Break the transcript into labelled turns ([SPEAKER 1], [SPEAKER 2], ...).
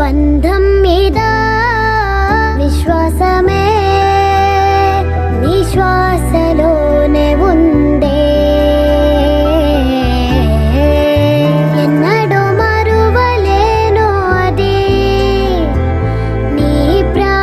[SPEAKER 1] बन्धं यदा विश्वासमे निश्वासलो ఎన్నడూ మరువలేను అది నీ ప్రా